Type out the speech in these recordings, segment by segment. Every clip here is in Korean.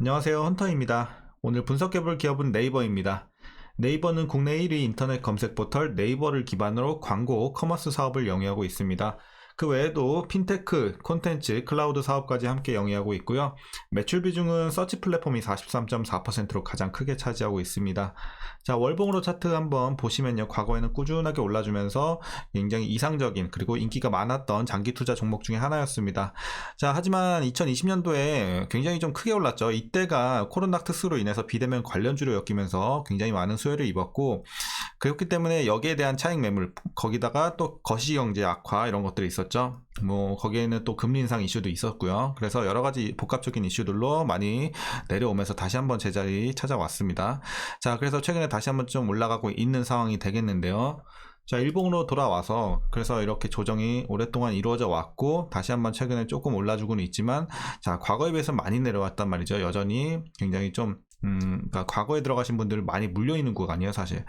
안녕하세요. 헌터입니다. 오늘 분석해볼 기업은 네이버입니다. 네이버는 국내 1위 인터넷 검색 포털 네이버를 기반으로 광고, 커머스 사업을 영위하고 있습니다. 그 외에도 핀테크, 콘텐츠, 클라우드 사업까지 함께 영위하고 있고요. 매출 비중은 서치 플랫폼이 43.4%로 가장 크게 차지하고 있습니다. 자, 월봉으로 차트 한번 보시면요. 과거에는 꾸준하게 올라주면서 굉장히 이상적인 그리고 인기가 많았던 장기 투자 종목 중에 하나였습니다. 자, 하지만 2020년도에 굉장히 좀 크게 올랐죠. 이때가 코로나 특수로 인해서 비대면 관련주로 엮이면서 굉장히 많은 수혜를 입었고, 그렇기 때문에 여기에 대한 차익 매물, 거기다가 또 거시 경제 악화 이런 것들이 있었죠. 뭐, 거기에는 또 금리 인상 이슈도 있었고요. 그래서 여러 가지 복합적인 이슈들로 많이 내려오면서 다시 한번 제자리 찾아왔습니다. 자, 그래서 최근에 다시 한번 좀 올라가고 있는 상황이 되겠는데요. 자, 일본으로 돌아와서 그래서 이렇게 조정이 오랫동안 이루어져 왔고 다시 한번 최근에 조금 올라주고는 있지만 자, 과거에 비해서 많이 내려왔단 말이죠. 여전히 굉장히 좀 음, 그러니까 과거에 들어가신 분들 많이 물려 있는 구간이에요, 사실.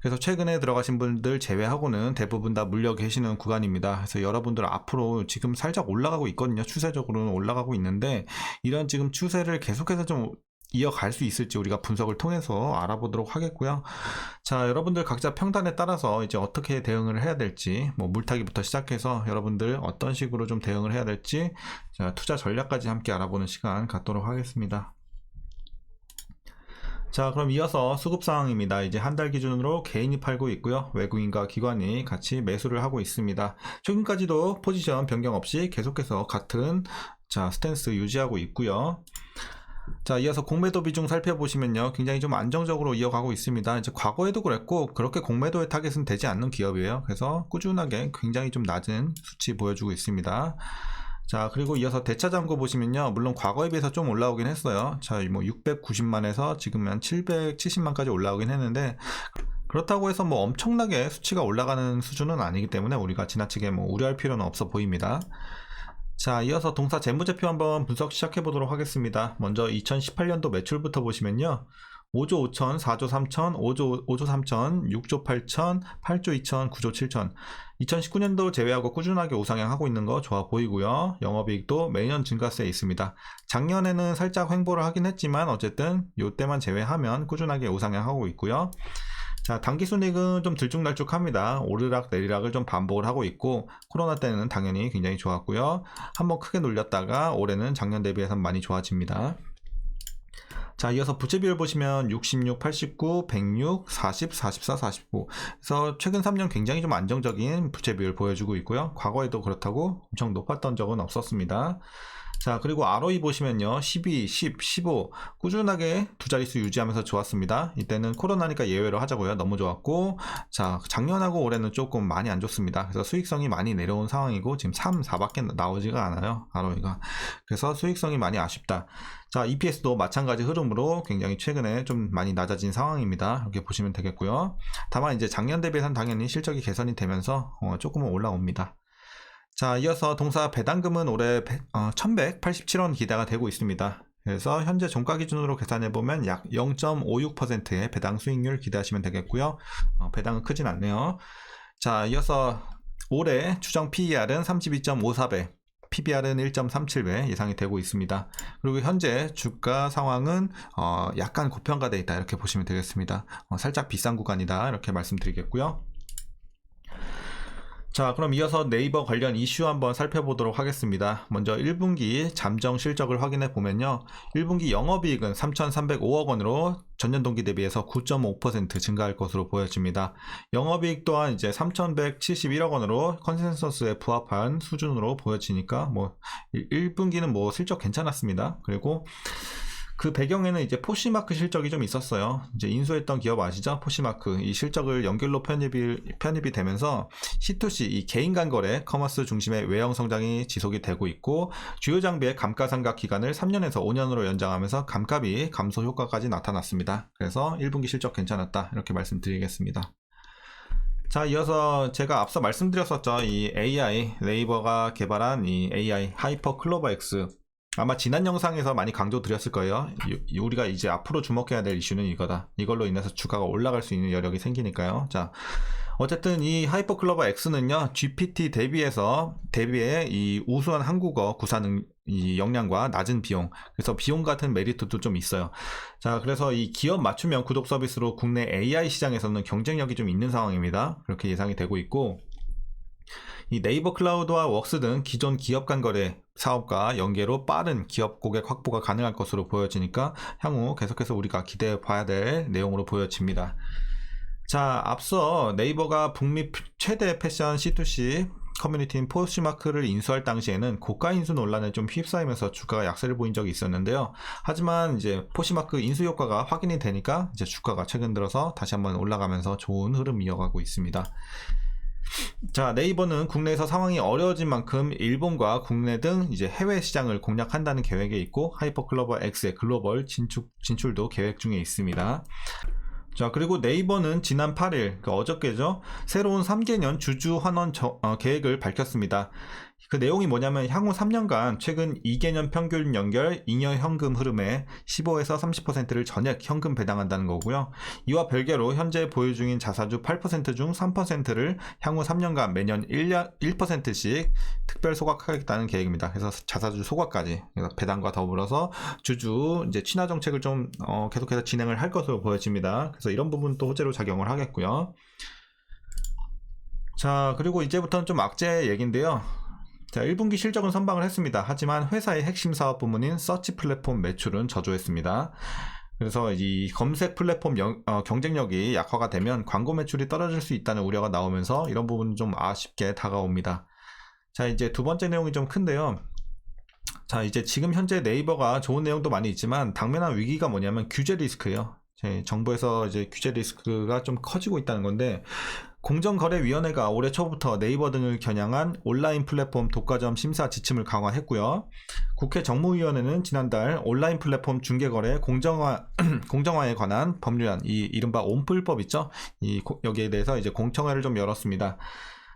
그래서 최근에 들어가신 분들 제외하고는 대부분 다 물려 계시는 구간입니다. 그래서 여러분들 앞으로 지금 살짝 올라가고 있거든요. 추세적으로는 올라가고 있는데 이런 지금 추세를 계속해서 좀 이어갈 수 있을지 우리가 분석을 통해서 알아보도록 하겠고요. 자, 여러분들 각자 평단에 따라서 이제 어떻게 대응을 해야 될지, 뭐 물타기부터 시작해서 여러분들 어떤 식으로 좀 대응을 해야 될지, 자, 투자 전략까지 함께 알아보는 시간 갖도록 하겠습니다. 자, 그럼 이어서 수급 상황입니다. 이제 한 달 기준으로 개인이 팔고 있고요. 외국인과 기관이 같이 매수를 하고 있습니다. 최근까지도 포지션 변경 없이 계속해서 같은 자, 스탠스 유지하고 있고요. 자, 이어서 공매도 비중 살펴보시면요. 굉장히 좀 안정적으로 이어가고 있습니다. 이제 과거에도 그랬고, 그렇게 공매도의 타겟은 되지 않는 기업이에요. 그래서 꾸준하게 굉장히 좀 낮은 수치 보여주고 있습니다. 자, 그리고 이어서 대차 잔고 보시면요. 물론 과거에 비해서 좀 올라오긴 했어요. 자, 뭐 690만에서 지금 한 770만까지 올라오긴 했는데, 그렇다고 해서 뭐 엄청나게 수치가 올라가는 수준은 아니기 때문에 우리가 지나치게 뭐 우려할 필요는 없어 보입니다. 자, 이어서 동사 재무제표 한번 분석 시작해 보도록 하겠습니다. 먼저 2018년도 매출부터 보시면요. 5조 5천, 4조 3천, 5조, 5조 3천, 6조 8천, 8조 2천, 9조 7천. 2019년도 제외하고 꾸준하게 우상향하고 있는 거 좋아 보이고요. 영업이익도 매년 증가세에 있습니다. 작년에는 살짝 횡보를 하긴 했지만 어쨌든 이때만 제외하면 꾸준하게 우상향하고 있고요. 자, 단기 순이익은 좀 들쭉날쭉합니다. 오르락 내리락을 좀 반복을 하고 있고 코로나 때는 당연히 굉장히 좋았고요. 한번 크게 놀렸다가 올해는 작년 대비해서 많이 좋아집니다. 자, 이어서 부채 비율 보시면 66, 89, 106, 40, 44, 49. 그래서 최근 3년 굉장히 좀 안정적인 부채 비율 보여주고 있고요. 과거에도 그렇다고 엄청 높았던 적은 없었습니다. 자, 그리고 ROE 보시면요. 12, 10, 15 꾸준하게 두 자릿수 유지하면서 좋았습니다. 이때는 코로나니까 예외로 하자고요. 너무 좋았고 자, 작년하고 올해는 조금 많이 안 좋습니다. 그래서 수익성이 많이 내려온 상황이고 지금 3, 4밖에 나오지가 않아요. ROE가. 그래서 수익성이 많이 아쉽다. 자, EPS도 마찬가지 흐름으로 굉장히 최근에 좀 많이 낮아진 상황입니다. 이렇게 보시면 되겠고요. 다만 이제 작년 대비해서는 당연히 실적이 개선이 되면서 어, 조금은 올라옵니다. 자, 이어서 동사 배당금은 올해 1187원 기대가 되고 있습니다. 그래서 현재 종가 기준으로 계산해 보면 약 0.56%의 배당 수익률 기대하시면 되겠고요. 어, 배당은 크진 않네요. 자, 이어서 올해 추정 PER은 32.54배, PBR은 1.37배 예상이 되고 있습니다. 그리고 현재 주가 상황은 어, 약간 고평가되어 있다 이렇게 보시면 되겠습니다. 어, 살짝 비싼 구간이다 이렇게 말씀드리겠고요. 자, 그럼 이어서 네이버 관련 이슈 한번 살펴보도록 하겠습니다. 먼저 1분기 잠정 실적을 확인해 보면요. 1분기 영업이익은 3,305억 원으로 전년 동기 대비해서 9.5% 증가할 것으로 보여집니다. 영업이익 또한 이제 3,171억 원으로 컨센서스에 부합한 수준으로 보여지니까 뭐 1분기는 뭐 슬쩍 괜찮았습니다. 그리고 그 배경에는 이제 포시마크 실적이 좀 있었어요. 이제 인수했던 기업 아시죠? 포시마크. 이 실적을 연결로 편입이, 편입이 되면서 C2C, 이 개인 간 거래, 커머스 중심의 외형 성장이 지속이 되고 있고, 주요 장비의 감가상각 기간을 3년에서 5년으로 연장하면서 감값이 감소 효과까지 나타났습니다. 그래서 1분기 실적 괜찮았다. 이렇게 말씀드리겠습니다. 자, 이어서 제가 앞서 말씀드렸었죠. 이 AI, 네이버가 개발한 이 AI 하이퍼 클로버 X. 아마 지난 영상에서 많이 강조 드렸을 거예요. 이- 우리가 이제 앞으로 주목해야 될 이슈는 이거다. 이걸로 인해서 주가가 올라갈 수 있는 여력이 생기니까요. 자, 어쨌든 이 하이퍼 클로버 X는요, GPT 대비해서 대비해 이 우수한 한국어 구사 능, 이 역량과 낮은 비용. 그래서 비용 같은 메리트도 좀 있어요. 자, 그래서 이 기업 맞춤형 구독 서비스로 국내 AI 시장에서는 경쟁력이 좀 있는 상황입니다. 그렇게 예상이 되고 있고, 이 네이버 클라우드와 웍스 등 기존 기업 간 거래 사업과 연계로 빠른 기업 고객 확보가 가능할 것으로 보여지니까 향후 계속해서 우리가 기대해 봐야 될 내용으로 보여집니다. 자, 앞서 네이버가 북미 최대 패션 C2C 커뮤니티인 포시마크를 인수할 당시에는 고가 인수 논란에 좀 휩싸이면서 주가가 약세를 보인 적이 있었는데요. 하지만 이제 포시마크 인수 효과가 확인이 되니까 이제 주가가 최근 들어서 다시 한번 올라가면서 좋은 흐름 이어가고 있습니다. 자, 네이버는 국내에서 상황이 어려워진 만큼 일본과 국내 등 이제 해외 시장을 공략한다는 계획에 있고 하이퍼클로버 X의 글로벌 진출, 진출도 계획 중에 있습니다. 자, 그리고 네이버는 지난 8일, 그 어저께죠. 새로운 3개년 주주 환원 저, 어, 계획을 밝혔습니다. 그 내용이 뭐냐면 향후 3년간 최근 2개년 평균 연결 잉여 현금 흐름에 15에서 30%를 전액 현금 배당한다는 거고요. 이와 별개로 현재 보유 중인 자사주 8%중 3%를 향후 3년간 매년 1년 1%씩 특별 소각하겠다는 계획입니다. 그래서 자사주 소각까지 배당과 더불어서 주주 이제 친화 정책을 좀 어, 계속해서 진행을 할 것으로 보여집니다. 그래서 이런 부분도 호재로 작용을 하겠고요. 자, 그리고 이제부터는 좀 악재 얘기인데요. 자, 1분기 실적은 선방을 했습니다. 하지만 회사의 핵심 사업 부문인 서치 플랫폼 매출은 저조했습니다. 그래서 이 검색 플랫폼 영, 어, 경쟁력이 약화가 되면 광고 매출이 떨어질 수 있다는 우려가 나오면서 이런 부분은 좀 아쉽게 다가옵니다. 자, 이제 두 번째 내용이 좀 큰데요. 자, 이제 지금 현재 네이버가 좋은 내용도 많이 있지만 당면한 위기가 뭐냐면 규제 리스크예요. 정부에서 이제 규제 리스크가 좀 커지고 있다는 건데 공정거래위원회가 올해 초부터 네이버 등을 겨냥한 온라인 플랫폼 독과점 심사 지침을 강화했고요. 국회 정무위원회는 지난달 온라인 플랫폼 중개거래 공정화 공정화에 관한 법률안, 이 이른바 온플법 있죠? 이 여기에 대해서 이제 공청회를 좀 열었습니다.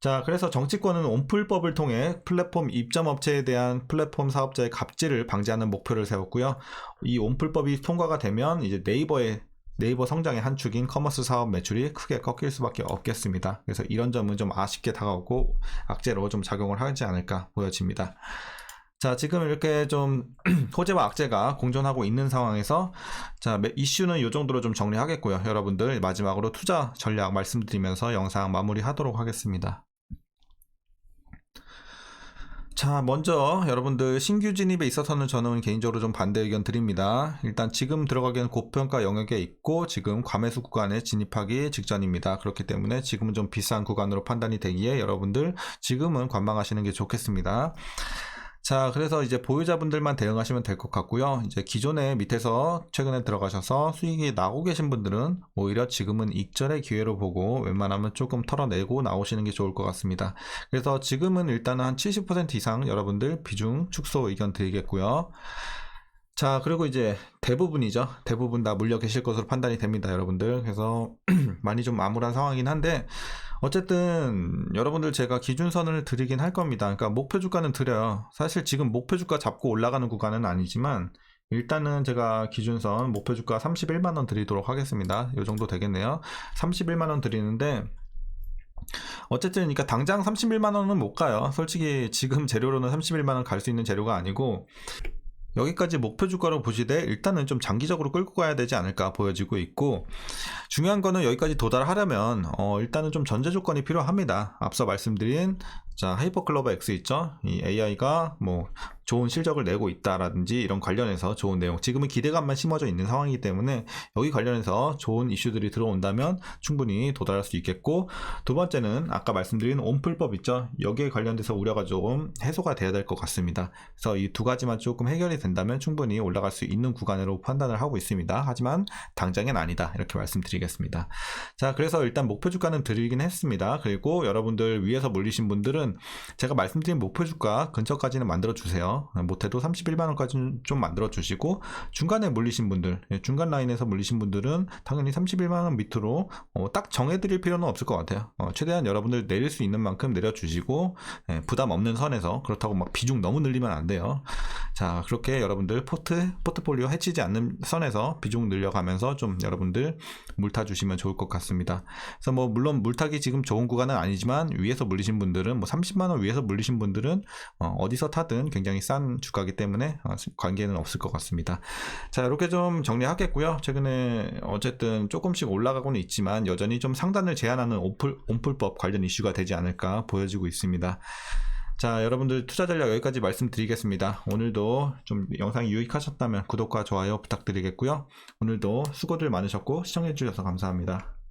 자, 그래서 정치권은 온플법을 통해 플랫폼 입점업체에 대한 플랫폼 사업자의 갑질을 방지하는 목표를 세웠고요. 이 온플법이 통과가 되면 이제 네이버의 네이버 성장의 한 축인 커머스 사업 매출이 크게 꺾일 수밖에 없겠습니다. 그래서 이런 점은 좀 아쉽게 다가오고 악재로 좀 작용을 하지 않을까 보여집니다. 자, 지금 이렇게 좀 호재와 악재가 공존하고 있는 상황에서 자, 이슈는 이 정도로 좀 정리하겠고요. 여러분들 마지막으로 투자 전략 말씀드리면서 영상 마무리하도록 하겠습니다. 자, 먼저 여러분들 신규 진입에 있어서는 저는 개인적으로 좀 반대 의견 드립니다. 일단 지금 들어가기엔 고평가 영역에 있고 지금 과매수 구간에 진입하기 직전입니다. 그렇기 때문에 지금은 좀 비싼 구간으로 판단이 되기에 여러분들 지금은 관망하시는 게 좋겠습니다. 자, 그래서 이제 보유자분들만 대응하시면 될 것 같고요. 이제 기존에 밑에서 최근에 들어가셔서 수익이 나고 계신 분들은 오히려 지금은 익절의 기회로 보고 웬만하면 조금 털어내고 나오시는 게 좋을 것 같습니다. 그래서 지금은 일단은 한 70% 이상 여러분들 비중 축소 의견 드리겠고요. 자, 그리고 이제 대부분이죠. 대부분 다 물려 계실 것으로 판단이 됩니다, 여러분들. 그래서 많이 좀 암울한 상황이긴 한데, 어쨌든 여러분들 제가 기준선을 드리긴 할 겁니다. 그러니까 목표 주가는 드려요. 사실 지금 목표 주가 잡고 올라가는 구간은 아니지만 일단은 제가 기준선 목표 주가 31만 원 드리도록 하겠습니다. 이 정도 되겠네요. 31만 원 드리는데 어쨌든 그러니까 당장 31만 원은 못 가요. 솔직히 지금 재료로는 31만 원 갈 수 있는 재료가 아니고 여기까지 목표 주가로 보시되 일단은 좀 장기적으로 끌고 가야 되지 않을까 보여지고 있고 중요한 거는 여기까지 도달하려면 어 일단은 좀 전제 조건이 필요합니다. 앞서 말씀드린 자 하이퍼클로버 X 있죠? 이 AI가 뭐 좋은 실적을 내고 있다라든지 이런 관련해서 좋은 내용 지금은 기대감만 심어져 있는 상황이기 때문에 여기 관련해서 좋은 이슈들이 들어온다면 충분히 도달할 수 있겠고 두 번째는 아까 말씀드린 온풀법 있죠? 여기에 관련돼서 우려가 조금 해소가 돼야 될 것 같습니다. 그래서 이 두 가지만 조금 해결이 된다면 충분히 올라갈 수 있는 구간으로 판단을 하고 있습니다. 하지만 당장엔 아니다. 이렇게 말씀드리겠습니다. 자 그래서 일단 목표 주가는 드리긴 했습니다. 그리고 여러분들 위에서 몰리신 분들은 제가 말씀드린 목표 주가 근처까지는 만들어 주세요. 못해도 31만 원까지는 좀 만들어 주시고 중간에 물리신 분들 예, 중간 라인에서 물리신 분들은 당연히 31만 원 밑으로 어, 딱 정해드릴 필요는 없을 것 같아요. 어, 최대한 여러분들 내릴 수 있는 만큼 내려주시고 예, 부담 없는 선에서 그렇다고 막 비중 너무 늘리면 안 돼요. 자 그렇게 여러분들 포트 포트폴리오 해치지 않는 선에서 비중 늘려가면서 좀 여러분들 물타 주시면 좋을 것 같습니다. 그래서 뭐 물론 물타기 지금 좋은 구간은 아니지만 위에서 물리신 분들은 뭐 30만 원 위에서 물리신 분들은 어, 디서 타든 굉장히 싼 주가이기 때문에 어, 관계는 없을 것 같습니다. 자 이렇게 좀 정리하겠고요. 최근에 어쨌든 조금씩 올라가고는 있지만 여전히 좀 상단을 제한하는 온풀, 온풀법 관련 이슈가 되지 않을까 보여지고 있습니다. 자, 여러분들 투자 전략 여기까지 말씀드리겠습니다. 오늘도 좀 영상이 유익하셨다면 구독과 좋아요 부탁드리겠고요. 오늘도 수고들 많으셨고 시청해주셔서 감사합니다.